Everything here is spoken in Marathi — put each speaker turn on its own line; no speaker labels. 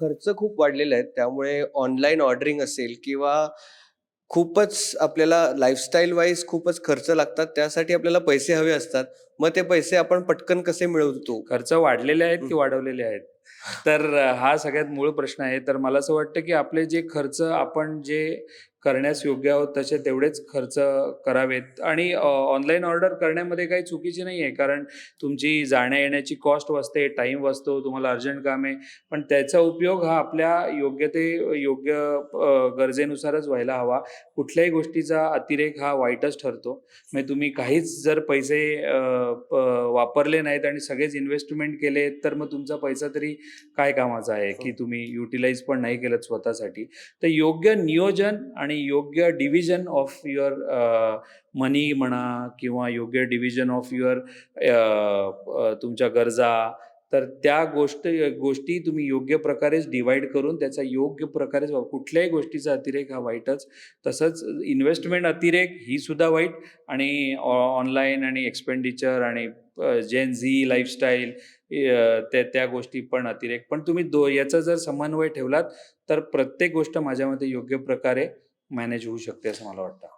खर्च खूप वाढलेले आहेत. त्यामुळे ऑनलाईन ऑर्डरिंग असेल किंवा खूपच आपल्याला लाईफस्टाईल वाईज खूपच खर्च लागतात. त्यासाठी आपल्याला पैसे हवे असतात. मग ते पैसे आपण पटकन कसे मिळवतो?
खर्च वाढलेले आहेत की. वाढवलेले आहेत? तर हा सगळ्यात मूळ प्रश्न आहे. तर मला असं वाटतं की आपले जे खर्च आपण जे करण्यास योग्य आहोत तसे तेवढेच खर्च करावेत आणि ऑनलाईन ऑर्डर करण्यामध्ये काही चुकीचे नाही आहे. कारण तुमची जाण्या-येण्याची कॉस्ट वाचते, टाईम वाचतो, तुम्हाला अर्जंट काम आहे. पण त्याचा उपयोग हा आपल्या योग्य ते योग्य गरजेनुसारच व्हायला हवा. कुठल्याही गोष्टीचा अतिरेक हा वाईटच ठरतो. म्हणजे तुम्ही काहीच जर पैसे वापरले नाहीत आणि सगळेच इन्व्हेस्टमेंट केले, तर मग तुमचा पैसा तरी काय कामाचा आहे, की
हो.
तुम्ही युटिलाइज पण नाही केलंत स्वतःसाठी. तर योग्य नियोजन आणि योग्य डिव्हिजन ऑफ युअर मनी म्हणा किंवा योग्य डिव्हिजन ऑफ युअर तुमच्या गरजा, तर त्या गोष्ट गोष्टी तुम्ही योग्य प्रकारेच डिव्हाईड करून त्याचा योग्य प्रकारेच कुठल्याही गोष्टीचा अतिरेक हा वाईटच. तसंच इन्व्हेस्टमेंट अतिरेक ही सुद्धा वाईट आणि ऑनलाईन आणि एक्सपेंडिचर आणि जेन झी लाईफस्टाईल त्या त्या गोष्टी पण अतिरेक. पण तुम्ही दो याचा जर समन्वय ठेवलात, तर प्रत्येक गोष्ट माझ्या मते योग्य प्रकारे मॅनेज होऊ शकते असं मला वाटतं.